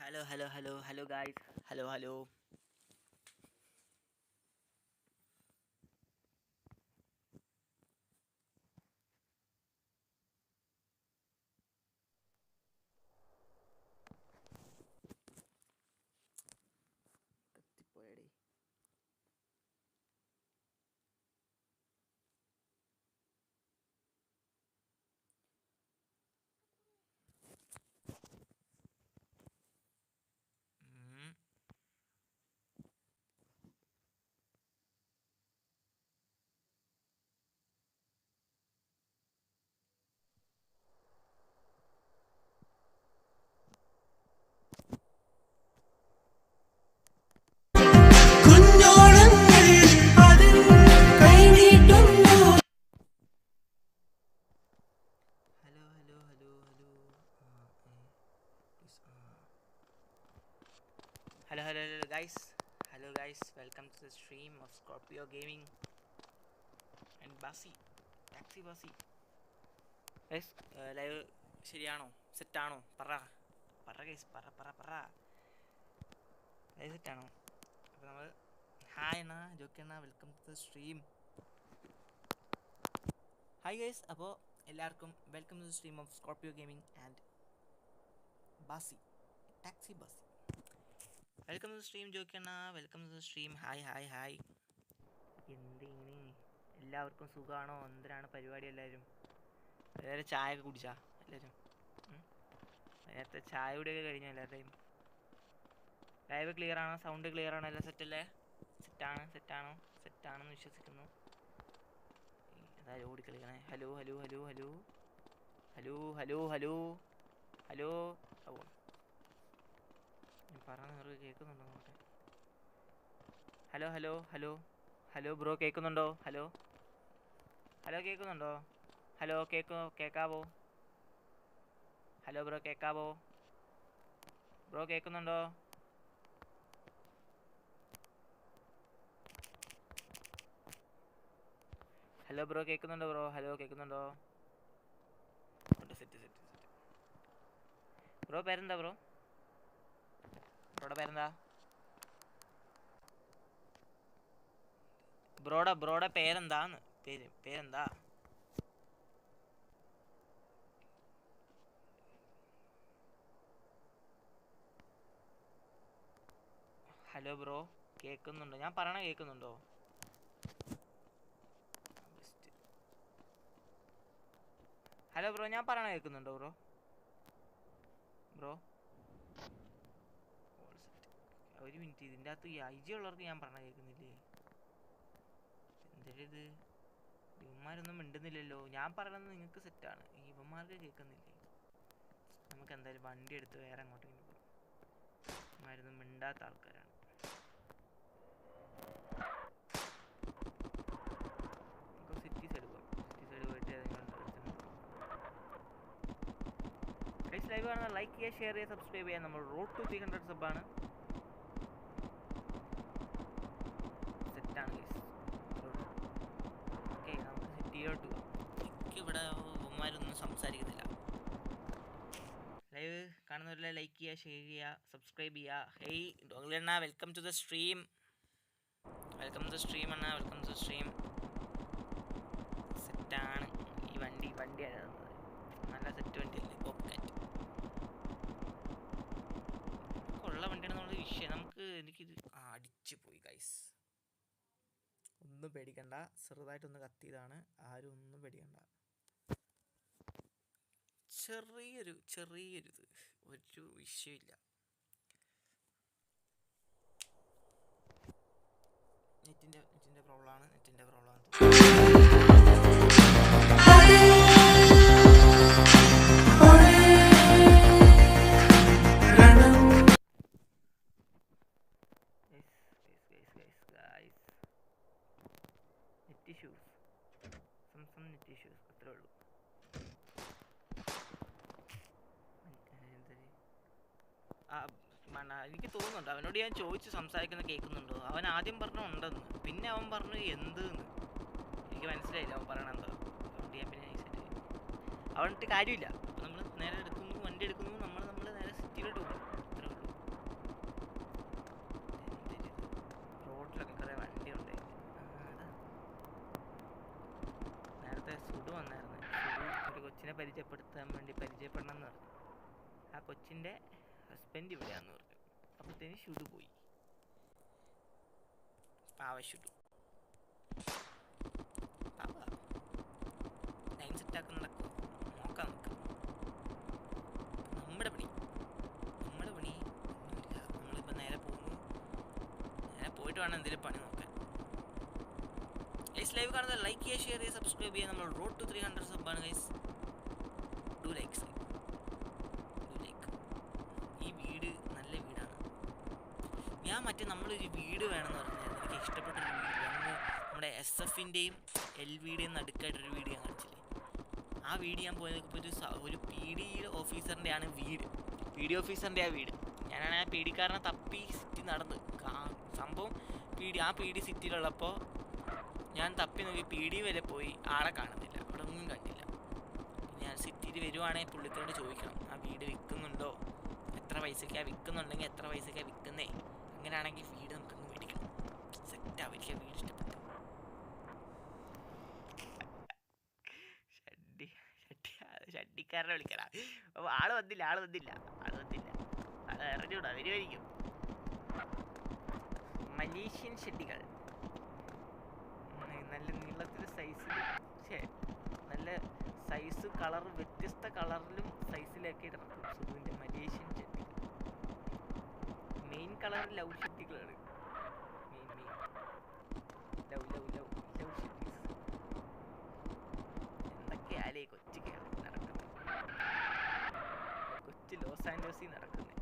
hello hello hello hello guys. Hello hello. The stream of Scorpio gaming and Basi taxi ബാസി guys live ശരിയാണോ? സെറ്റാണോ പറ. പറ guys പറ പറ പറ. ലൈവ് സെറ്റാണോ അപ്പോൾ നമ്മൾ ഹായ് അണ്ണാ jockey Anna welcome to the stream hi guys അപ്പോൾ എല്ലാവർക്കും welcome to the stream of Scorpio gaming and Basi taxi ബാസി welcome to stream ജോക്കണ്ണ welcome to stream hi hi hi എന്തിങ്ങനെ? എല്ലാവർക്കും സുഖമാണോ എന്തിനാണ് പരിപാടി എല്ലാവരും വേറെ ചായ ഒക്കെ കുടിച്ചാ എല്ലാവരും? നേരത്തെ ചായ കുടിയൊക്കെ കഴിഞ്ഞ എല്ലാവരുടെയും ലൈവ് ക്ലിയർ ആണോ? സൗണ്ട് ക്ലിയർ ആണോ? എല്ലാം സെറ്റല്ലേ സെറ്റാണ് സെറ്റാണോ സെറ്റാണെന്ന് വിശ്വസിക്കുന്നു. അതായത് ഓടിക്കളിക്കണേ hello hello hello hello hello hello hello hello നിറവ് കേൾക്കുന്നുണ്ടോ നോക്കട്ടെ hello hello hello hello bro കേൾക്കുന്നുണ്ടോ ഹലോ ഹലോ കേൾക്കുന്നുണ്ടോ ഹലോ കേൾക്കോ കേൾക്കാവോ ഹലോ ബ്രോ കേൾക്കാവോ ബ്രോ കേൾക്കുന്നുണ്ടോ ഹലോ ബ്രോ കേൾക്കുന്നുണ്ടോ ബ്രോ? ഹലോ കേൾക്കുന്നുണ്ടോ സെറ്റ് സെറ്റ് സെറ്റ് ബ്രോ പേരെന്താ ബ്രോ? ബ്രോയുടെ പേരെന്താ? ബ്രോയുടെ ബ്രോയുടെ പേരെന്താന്ന്? പേര് പേരെന്താ? ഹലോ ബ്രോ കേൾക്കുന്നുണ്ടോ ഞാൻ പറയണ കേൾക്കുന്നുണ്ടോ ഹലോ ബ്രോ ഞാൻ പറയണ കേൾക്കുന്നുണ്ടോ ബ്രോ? ബ്രോ? ഒരു മിനിറ്റ് ഇതിന്റെ അകത്ത് ഈ ഐ ജി ഉള്ളവർക്ക് ഞാൻ പറഞ്ഞ കേൾക്കുന്നില്ലേ? എന്തരിത് ഇവന്മാരൊന്നും മിണ്ടുന്നില്ലല്ലോ. ഞാൻ പറയണത് നിങ്ങൾക്ക് സെറ്റാണ് ഇവന്മാർക്ക് കേൾക്കുന്നില്ലേ? നമുക്ക് എന്തായാലും വണ്ടി എടുത്ത് വേറെ അങ്ങോട്ട് പോകാം. ഇവന്മാരൊന്നും മിണ്ടാത്ത ആൾക്കാരാണ്. സിറ്റി സൈഡ് സിറ്റി സൈഡ് പോയിട്ട് ലൈവ് ലൈക്ക് ചെയ്യുക ഷെയർ ചെയ്യുക സബ്സ്ക്രൈബ് ചെയ്യുക. നമ്മൾ റോഡ് ടു ത്രീ ഹൺഡ്രഡ് സബാണ് സെറ്റാണ് ഗൈസ് ഓക്കെ നമുക്ക് സിറ്റിയിലോട്ട് പോകാം എനിക്ക് ഇവിടെ ഉമ്മാരൊന്നും സംസാരിക്കുന്നില്ല ലൈവ് കാണുന്നവരെല്ലാം ലൈക്ക് ചെയ്യുക ഷെയർ ചെയ്യുക സബ്സ്ക്രൈബ് ചെയ്യുക hey ഡോഗ്ലണ്ണ welcome to the stream welcome to the stream അണ്ണ വെൽക്കം ടു ദ സ്ട്രീം സെറ്റാണ് ഈ വണ്ടി വണ്ടി അതാണ് നല്ല സെറ്റ് വണ്ടിയല്ലേ പോക്കറ്റ് ഉള്ള വണ്ടിയാണെന്നുള്ള വിഷയം. നമുക്ക് എനിക്കിത് അടിച്ചു പോയി ഗൈസ് ഒന്നും പേടിക്കണ്ട. ചെറുതായിട്ടൊന്ന് കത്തിയതാണ്. ആരും ഒന്നും പേടിക്കണ്ട. ചെറിയൊരു ചെറിയൊരു ഇത് ഒരു വിഷയമില്ല നെറ്റിന്റെ നെറ്റിന്റെ പ്രോബ്ലമാണ് നെറ്റിന്റെ പ്രോബ്ലമാണ്. നെറ്റ് ഇഷ്യൂസ് സംസം നെറ്റ് ഇഷ്യൂസ് അത്രേ ഉള്ളൂ എനിക്ക് തോന്നുന്നുണ്ട്. അവനോട് ഞാൻ ചോദിച്ച് സംസാരിക്കുന്ന കേൾക്കുന്നുണ്ടോ. അവൻ ആദ്യം പറഞ്ഞു ഉണ്ടെന്ന്. പിന്നെ അവൻ പറഞ്ഞു എന്ത് എനിക്ക് മനസ്സിലായില്ല അവൻ പറയണ എന്താ. അതുകൊണ്ട് ഞാൻ പിന്നെ സെറ്റ് അവിടെ കാര്യമില്ല. നമ്മൾ നേരെ എടുക്കുന്നു വണ്ടി എടുക്കുന്നു. നമ്മൾ നമ്മൾ നേരെ സിറ്റിയിലോട്ട് പോകും അത്രേ ഉള്ളൂ. വണ്ടി ഉണ്ടായി നേരത്തെ സുഡു വന്നായിരുന്നു. കൊച്ചിനെ പരിചയപ്പെടുത്താൻ വേണ്ടി പരിചയപ്പെടണം എന്ന് പറഞ്ഞു. ആ കൊച്ചിന്റെ ഹസ്ബൻഡ് ഇവിടെയാന്ന് പറഞ്ഞു. അപ്പത്തേന് ഷുഡു പോയി. പാവ ഷുഡു ലൈൻ നടക്കുക നോക്കാൻ നിൽക്കാം നമ്മുടെ പണി. നമ്മുടെ പണി ഒന്നുമില്ല. നമ്മളിപ്പോൾ നേരെ പോകുന്നു നേരെ പോയിട്ട് വേണം എന്തെങ്കിലും പണി നോക്കാൻ. ഗൈസ് ലൈവ് കാണുന്നത് ലൈക്ക് ചെയ്യുക ഷെയർ ചെയ്യുക സബ്സ്ക്രൈബ് ചെയ്യുക. നമ്മൾ road to three hundred സബ്ബാണ് guys do likes do like ഈ വീട് നല്ല വീടാണ് ഞാൻ മറ്റേ നമ്മളൊരു വീട് വേണമെന്ന് പറഞ്ഞായിരുന്നു എനിക്ക് ഇഷ്ടപ്പെട്ട ഒരു വീട്. അന്ന് നമ്മുടെ എസ് എഫിന്റെയും എൽ വിയുടെയും നടുക്കായിട്ടൊരു വീട് ഞാൻ കാണിച്ചില്ലേ? ആ വീട് ഞാൻ പോയി നോക്കിയപ്പോൾ ഒരു ഒരു പി ഡി ഓഫീസറിന്റെ ആണ് വീട്. പി ഡി ഓഫീസറിന്റെ ആ വീട്. ഞാനാണ് ആ പി ഡിക്കാരനെ തപ്പി സിറ്റി നടന്ന്. സംഭവം പി ഡി ആ പി ഡി സിറ്റിയിലുള്ളപ്പോൾ ഞാൻ തപ്പി നോക്കി പി ഡി വരെ പോയി. ആളെ കാണുന്നില്ല. അവിടെ ഒന്നും കണ്ടില്ല. ഞാൻ സിറ്റിയിൽ വരുവാണെങ്കിൽ പുള്ളിക്കാരോട് ചോദിക്കണം. ആ വീട് വിൽക്കുന്നുണ്ടോ? എത്ര പൈസയ്ക്കാണ് വിൽക്കുന്നുണ്ടെങ്കിൽ എത്ര പൈസയ്ക്കാണ് വിൽക്കുന്നേ? അങ്ങനെയാണെങ്കിൽ വീട് നമുക്കങ്ങ് മേടിക്കണം സെറ്റ് ആവില്ല വീട് ഇഷ്ടപ്പെട്ടു. ഷഡ്ഡി ഷഡ്ഡി ഷഡ്ഡിക്കാരനെ വിളിക്കടാ. അപ്പോൾ ആൾ വന്നില്ല ആൾ വന്നില്ല ആൾ വന്നില്ല. ആൾ അറിഞ്ഞൂടാ വരുമായിരിക്കും. മലേഷ്യൻ ഷെഡികൾ നല്ല നീളത്തിൽ സൈസിൽ നല്ല സൈസ് കളർ വ്യത്യസ്ത കളറിലും സൈസിലൊക്കെ ഇടണം സുഖുവിന്റെ Malaysian colour love ഷെഡികളാണ് main main love love love love shades എന്തൊക്കെയാലേ കൊച്ചു കേരളത്തിൽ നടക്കുന്നത്? കൊച്ചു ലോസ് ആൻഡോസിൽ നടക്കുന്നത്.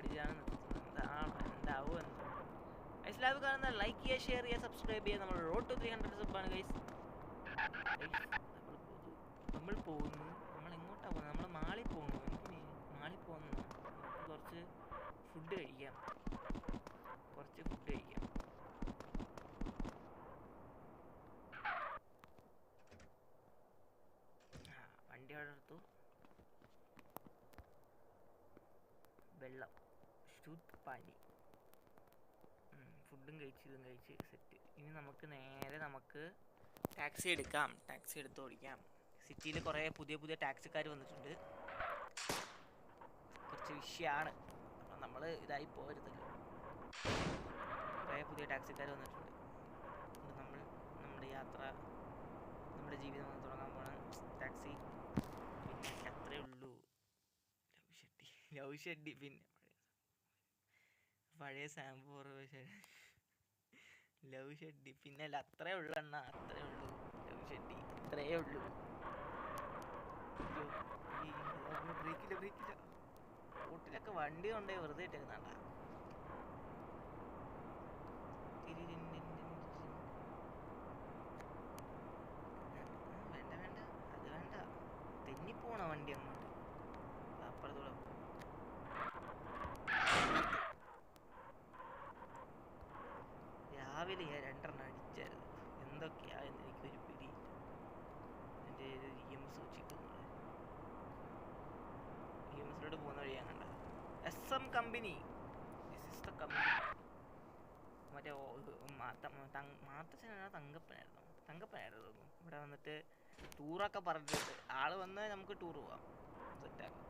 എന്താണ് എന്താവോ എന്തോ കാണുന്ന ലൈക്ക് ചെയ്യുക ഷെയർ ചെയ്യുക സബ്സ്ക്രൈബ് ചെയ്യുക. നമ്മൾ റോഡ് ടു ത്രീ ഹൺഡ്രഡ് സബ്ബാണ് ഗൈസ് നമ്മൾ പോകുന്നു നമ്മൾ എങ്ങോട്ടാ പോകുന്നത് നമ്മൾ മാളിൽ പോകുന്നു എന്തിന് മാളിൽ പോകുന്നു നമുക്ക് കുറച്ച് ഫുഡ് കഴിക്കാം കുറച്ച് ഫുഡ് കഴിക്കാം ആ വണ്ടി അവിടെ എടുത്തു വെള്ളം പാനി. ഫുഡും കഴിച്ച് ഇതും കഴിച്ച് സെറ്റ് ഇനി നമുക്ക് നേരെ നമുക്ക് ടാക്സി എടുക്കാം. ടാക്സി എടുത്ത് ഓടിക്കാം. സിറ്റിയിൽ കുറേ പുതിയ പുതിയ ടാക്സിക്കാർ വന്നിട്ടുണ്ട്. കുറച്ച് വിഷയമാണ് അപ്പം നമ്മൾ ഇതായി പോരുതല്ലോ. കുറേ പുതിയ ടാക്സിക്കാർ വന്നിട്ടുണ്ട്. നമ്മൾ നമ്മുടെ യാത്ര നമ്മുടെ ജീവിതം തുടങ്ങാൻ പോണ. ടാക്സി പിന്നെ അത്രേ ഉള്ളൂ. ലവ് ഷെഡി പിന്നെ പഴയ സാമ്പു ലവ് ഷെഡി പിന്നെ അല്ല അത്രേ ഉള്ളൂ അണ്ണ അത്രേ ഉള്ളൂ. ലവ് ഷെഡി അത്രേ ഉള്ളൂ. ബ്രേക്കില്ല ബ്രേക്കില്ല. റോട്ടിലൊക്കെ വണ്ടി കൊണ്ടേ വെറുതെ ഇട്ടേക്കുന്നാണ്ടാ വേണ്ട വേണ്ട അത് വേണ്ട തെന്നിപ്പോണ വണ്ടി അങ്ങോട്ട് അപ്പുറത്തൂടെ പോ. രാവിലെ ഞാൻ രണ്ടെണ്ണം അടിച്ചായിരുന്നു എന്തൊക്കെയാ എന്ന് എനിക്കൊരു പിടിയില്ല എന്റെ ഒരു ഇ എം സൂക്ഷിക്കുന്നത് ഇ എം എസിലോട്ട് പോകുന്ന വഴി ഞാൻ കണ്ട M company this is the company മറ്റേ മാത്തച്ഛനാണ് തങ്കപ്പനായിരുന്നു. തങ്കപ്പനായിരുന്നു ഇവിടെ വന്നിട്ട് ടൂറൊക്കെ പറഞ്ഞിട്ട് ആൾ വന്ന് നമുക്ക് ടൂർ പോവാം. സെറ്റാക്കാം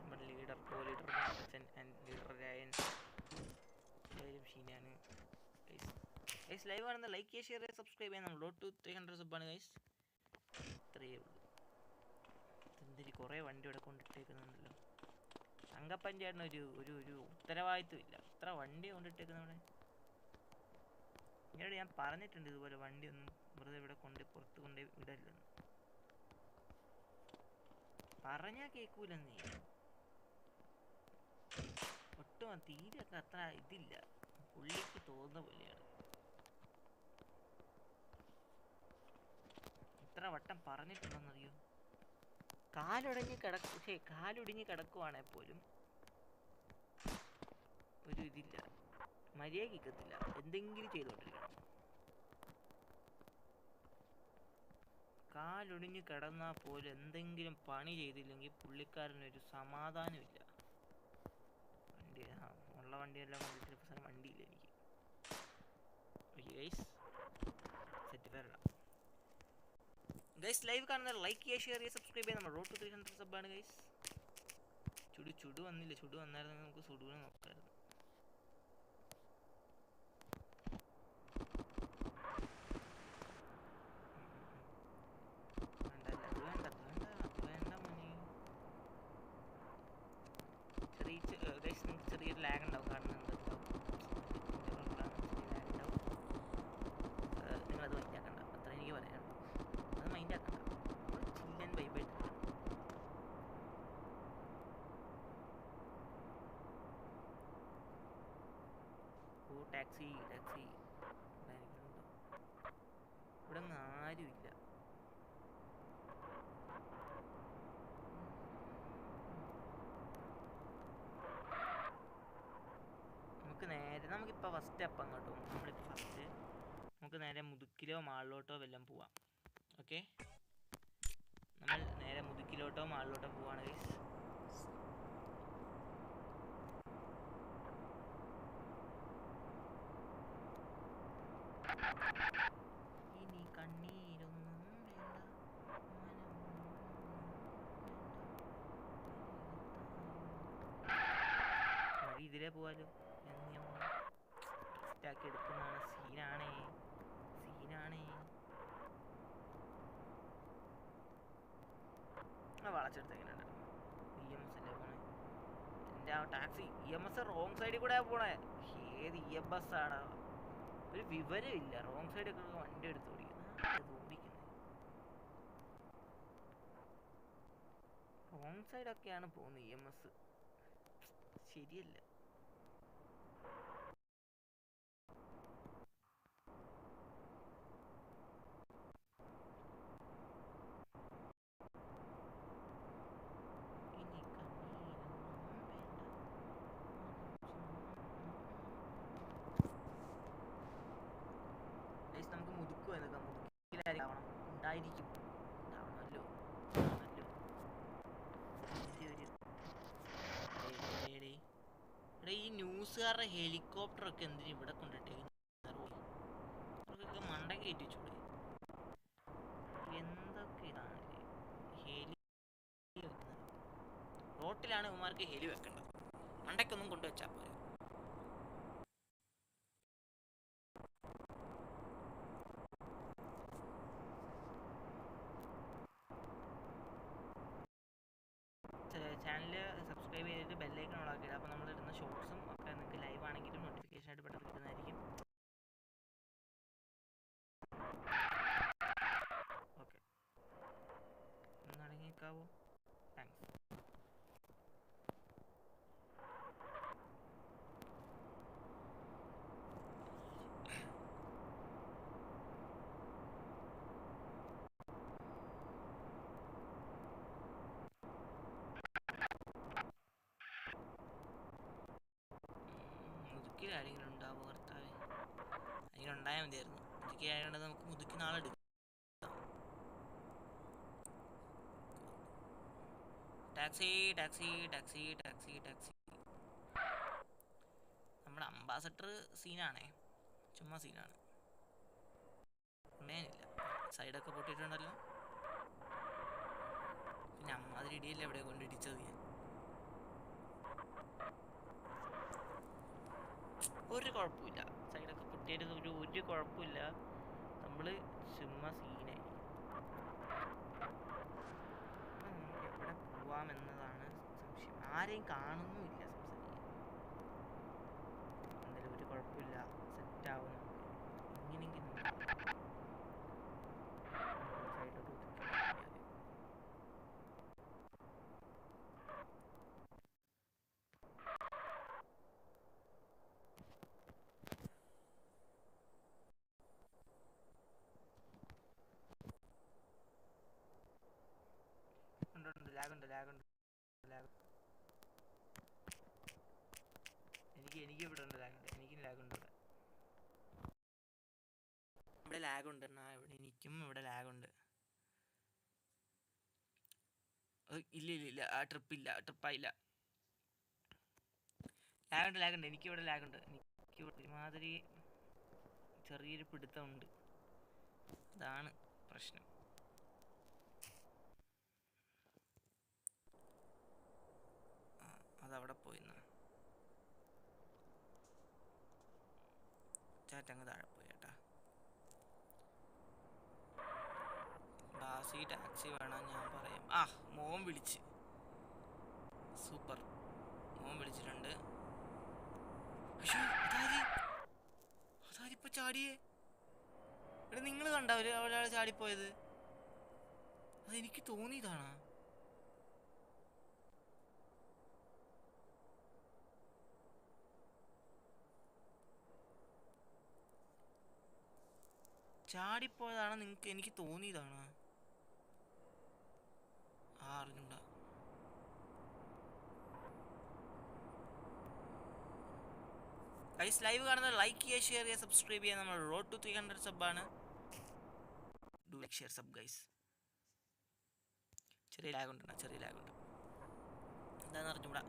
നമ്മുടെ leader co leader Mathachan leader Rayan. ഷീനാണ്. Guys live ആണെന്ന് ലൈക്ക് ചെയ്യുക ഷെയർ സബ്സ്ക്രൈബ് ചെയ്യാൻ നമ്മൾ ടു ത്രീ ഹൺഡ്രഡ് സബ്ബാണ് ഗൈസ് ഇത്രയേ ഉള്ളൂ. എന്തിരി കുറേ വണ്ടി ഇവിടെ കൊണ്ടിട്ടേക്കുന്നുണ്ടല്ലോ. തങ്കപ്പഞ്ചായത്തിന് ഒരു ഒരു ഒരു ഉത്തരവാദിത്വം ഇല്ല. ഇത്ര വണ്ടി കൊണ്ടിട്ടേക്കുന്ന ഇവിടെ ഇങ്ങോട്ട് ഞാൻ പറഞ്ഞിട്ടുണ്ട് ഇതുപോലെ വണ്ടി ഒന്നും വെറുതെ ഇവിടെ കൊണ്ട് പുറത്ത് കൊണ്ട് പറഞ്ഞാ കേക്കൂലെന്നേ. ഒട്ടും തീരെ അത്ര ഇതില്ല. പുള്ളിക്ക് തോന്നുന്ന പോലെയാണ്. ഇത്ര വട്ടം പറഞ്ഞിട്ടുണ്ടെന്നറിയോ? കാലൊടിഞ്ഞ് കിടക്കു പക്ഷേ കാലുടിഞ്ഞ് കിടക്കുവാണെ പോലും ഒരു ഇതില്ല. മര്യാദക്കിക്കത്തില്ല എന്തെങ്കിലും ചെയ്തുകൊണ്ടിരിക്കണം. കാലൊടിഞ്ഞ് കിടന്നാൽ പോലും എന്തെങ്കിലും പണി ചെയ്തില്ലെങ്കിൽ പുള്ളിക്കാരനൊരു സമാധാനമില്ല. വണ്ടി ഉള്ള വണ്ടിയെല്ലാം കൊണ്ടിട്ട് വണ്ടിയില്ല എനിക്ക്. സെറ്റ് പേരടാം ഗൈസ് ലൈവ് കാണുന്ന ലൈക്ക് ചെയ്യുക ഷെയർ ചെയ്യുക സബ്സ്ക്രൈബ് ചെയ്യുക. നമ്മുടെ റോഡ് ടു ത്രീ ഹൺഡ്രഡ് സബ്ബാണ് ഗൈസ് ചുടു ചുടു വന്നില്ല. ചുടു വന്നായിരുന്നെങ്കിൽ നമുക്ക് ചുടുവിനെ നോക്കാമായിരുന്നു വേണ്ട, അത് വേണ്ട, അത് വേണ്ട, അത് വേണ്ട മോനെ. ചെറിയ ചെ- ഏർ guys, നിങ്ങൾക്ക് ചെറിയൊരു ലാഗ് ഉണ്ടാവും കാരണം എന്താ നിങ്ങളത് മൈൻഡ് ആക്കണ്ട അത്ര എനിക്ക് പറയാനുള്ളൂ അത് മൈൻഡ് ആക്കണ്ട ചില്ലൻ വൈബായിട്ട് ഓ ടാക്സി ടാക്സി ഇവിടെ ഒന്നും ആരുമില്ല നമുക്ക് നേരെ നമുക്കിപ്പോൾ ഫസ്റ്റ് സ്റ്റെപ്പ് അങ്ങോട്ട്. പോകും നമ്മളിപ്പോൾ ഫസ്റ്റ് നമുക്ക് നേരെ മുതുക്കിലോ മാളിലോട്ടോ വല്ലതും പോവാം. ഓക്കെ നമ്മൾ നേരെ മുതുക്കിലോട്ടോ മാളിലോട്ടോ പോവാണ് ഗൈസ് ഇനി കണ്ണീരൊന്നും വേണ്ട. ഇതിലേ പോവാലോ. സ്റ്റാക്കി എടുക്കുന്നതാണ് സീനാണേ. സീനാണേ. ആ എങ്ങനെയുണ്ട്? ഇ എം എസ് അല്ലേ പോണേ? എന്റെ ആ taxi E M S wrong സൈഡിൽ കൂടെ പോണേ. ഏത് ഇ എം എസ് ആണ് ഒരു വിവരമില്ല റോങ് സൈഡിൽ ഒക്കെ വണ്ടി എടുത്ത് ഓടിക്കുന്നത് ഓടിക്കുന്നത് റോങ് സൈഡൊക്കെയാണ് പോകുന്നത് ഇ എം എസ്. ശരിയല്ല ഇനി കണ്ണീരൊന്നും വേണ്ട ഗൈസ് നമുക്ക് മുതുക്ക് വന്നേക്കാം മുതുക്കിലാവണം ഉണ്ടായിരിക്കും. ഉണ്ടാവണമല്ലോ ഈ ന്യൂസുകാരുടെ ഹെലികോപ്റ്റർ ഒക്കെ എന്തിനാ ഇവിടെ കൊണ്ടിട്ടേക്കുന്നത് അവർക്കൊക്കെ മണ്ട കയറ്റി വെച്ചൂടെ എന്തൊക്കെ ഇതാണ്? ഹെലി റോട്ടിലാണ് ഇവന്മാർക്ക് ഹെലി വെക്കേണ്ടത്. മണ്ടയ്ക്കൊന്നും കൊണ്ടുവച്ചാൽ പോരെ. മുതുക്കിൽ ആരെങ്കിലും ഉണ്ടാവോ കർത്താവേ? അങ്ങനെ ഉണ്ടായാൽ മതിയായിരുന്നു. മുതുക്കി ആയതുകൊണ്ട് നമുക്ക് മുതുക്കി നാളെ taxi taxi taxi taxi taxi. നമ്മുടെ അംബാസഡർ സീനാണേ. ചുമ്മാ സീനാണ്. ഉണ്ടേനില്ല. സൈഡൊക്കെ പൊട്ടിയിട്ടുണ്ടല്ലോ. പിന്നെ അമ്മാതിരി ഇടിയല്ലേ എവിടെ കൊണ്ട് ഇടിച്ചത് ഞാൻ? ഒരു കുഴപ്പമില്ല. സൈഡൊക്കെ പൊട്ടിയിട്ട് ഒരു ഒരു കുഴപ്പമില്ല. നമ്മൾ ചുമ്മാ സീനായി എവിടെ പോവാമെന്നതാണ് സംശയം. ആരെയും കാണുന്നുമില്ല സംസാരിക്കാൻ എന്തായാലും ഒരു കുഴപ്പമില്ല സെറ്റാവും ഇങ്ങനെയെങ്കിലും സൈഡിലോട്ട് ഒതുക്കി ആദ്യം ഉണ്ട് ഉണ്ട് ലാഗുണ്ട് ലാഗുണ്ട് ലാഗ് എനിക്ക് എനിക്ക് ഇവിടെ ഉണ്ട് ലാഗുണ്ട് എനിക്കും ലാഗുണ്ട് ഇവിടെ ഇവിടെ ലാഗുണ്ട് എന്നാ ഇവിടെ എനിക്കും ഇവിടെ ലാഗുണ്ട് ഇല്ല ഇല്ല ഇല്ല ആ ട്രിപ്പ് ഇല്ല ട്രിപ്പായില്ല ലാഗുണ്ട് ലാഗുണ്ട് എനിക്കിവിടെ ലാഗുണ്ട് എനിക്ക് ഒരുമാതിരി ചെറിയൊരു പിടുത്തമുണ്ട്. അതാണ് പ്രശ്നം. അതവിടെ പോയിന്നാ. ചാറ്റങ്ങ് താഴെ ബാസി ടാക്സി വേണം ഞാൻ പറയാം. ആ മോൻ വിളിച്ച്. സൂപ്പർ. മോൻ വിളിച്ചിട്ടുണ്ട്. ചാടിയേ? ഇവിടെ നിങ്ങൾ കണ്ട അവർ ഒരാൾ ചാടിപ്പോയത്. അതെനിക്ക് തോന്നിയതാണ്. ചാടിപ്പോയതാണ് നിങ്ങൾക്ക് എനിക്ക് തോന്നിയതാണ്? അറിഞ്ഞൂടാ. ഗൈസ് ലൈവ് കാണുന്നത് ലൈക്ക് ചെയ്യുക ഷെയർ ചെയ്യുക സബ്സ്ക്രൈബ് ചെയ്യുക. നമ്മൾ റോഡ് ടു ത്രീ ഹൺഡ്രഡ് ആണ്. Do like share sub guys ചെറിയ ലാഗ് ഉണ്ട് ചെറിയ ലാഗ് ഉണ്ട്. എന്താണെന്ന് അറിഞ്ഞൂടാ.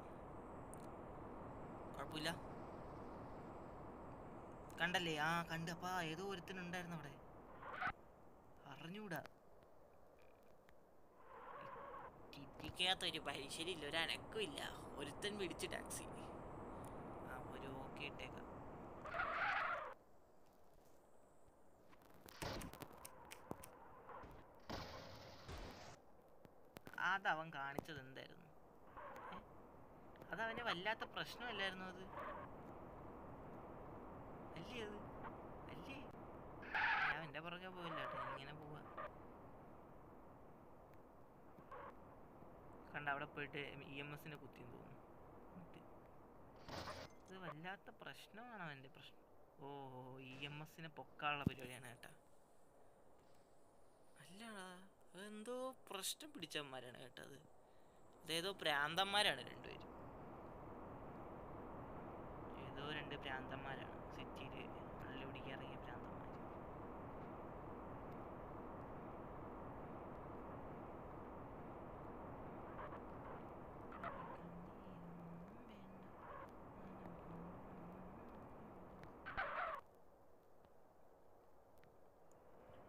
കുഴപ്പമില്ല. കണ്ടല്ലേ? ആ കണ്ട് അപ്പാ ഏതോ ഒരുത്തനുണ്ടായിരുന്നു അവിടെ. അറിഞ്ഞൂടാ. ടിറ്റിക്കകത്തൊരു പരിശീലില്ല ഒരു അനക്കമില്ല ഒരുത്തൻ പിടിച്ച് ടാക്സി ആ ഒരു ഓക്കെ ഇട്ടേക്കാം. അതവൻ കാണിച്ചത് എന്തായിരുന്നു? അത് അതവന് വല്ലാത്ത പ്രശ്നമല്ലായിരുന്നു അത്? അല്ലേ അത്? അല്ലേ? ഞാൻ എന്റെ പുറകെ പോവില്ല കേട്ടോ ഇങ്ങനെ പോവാ. കണ്ട അവിടെ പോയിട്ട് ഇ എം എസിനെ കുത്തിയെന്ന് തോന്നുന്നു. എന്നിട്ട് ഇത് വല്ലാത്ത പ്രശ്നമാണ് അവന്റെ പ്രശ്നം. ഓ ഇ എം എസിനെ പൊക്കാനുള്ള പരിപാടിയാണ് കേട്ടാ. അല്ലടാ അതെന്തോ പ്രശ്നം പിടിച്ചന്മാരാണ് കേട്ടത് അതേതോ പ്രാന്തന്മാരാണ് രണ്ടുപേരും. ഏതോ രണ്ട് പ്രാന്തന്മാരാണ് സിറ്റിയിൽ നല്ല പിടിക്കാൻ ഇറങ്ങിയ പ്രാന്തന്മാർ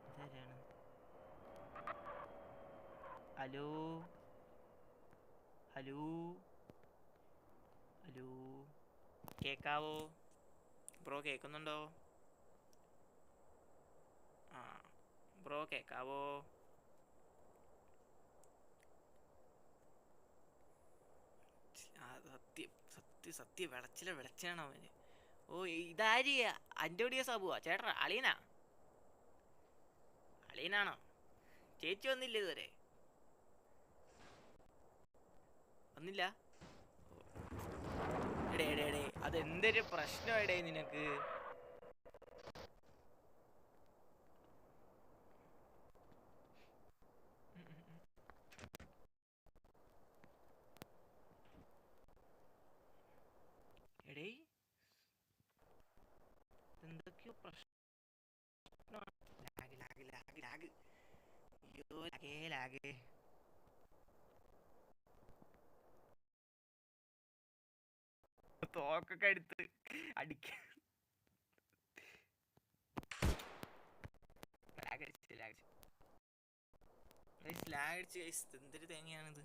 ഇതാരാണ് ഹലോ? ഹലോ? ഹലോ? കേക്കാവോ? ബ്രോ കേൾക്കുന്നുണ്ടോ ആ ബ്രോ കേക്കാവോ? സത്യ സത്യം സത്യം വിളച്ചില വിളച്ചാണ് അവന്. ഓ ഇതാരി? അന്റോടിയ സാബുവാ ചേട്ടാ അളീന. അളീനാണോ? ചേച്ചി വന്നില്ല ഇതുവരെ? വന്നില്ല. എടേ എടേ എടേ അതെന്തൊരു പ്രശ്നം നിനക്ക്? എടേ എന്തൊക്കെയോ പ്രശ്നം ലാഗ് ലാഗ് ലാഗ് ലാഗ്. അയ്യോ ലാഗേ ലാഗേ. തോക്കൊക്കെ എടുത്ത് അടിക്ക ലാഗ് അടിച്ച് ലാഗ് ലാഗ് അടിച്ച് guys. ഇത് എന്തൊരു തേങ്ങയാണിത്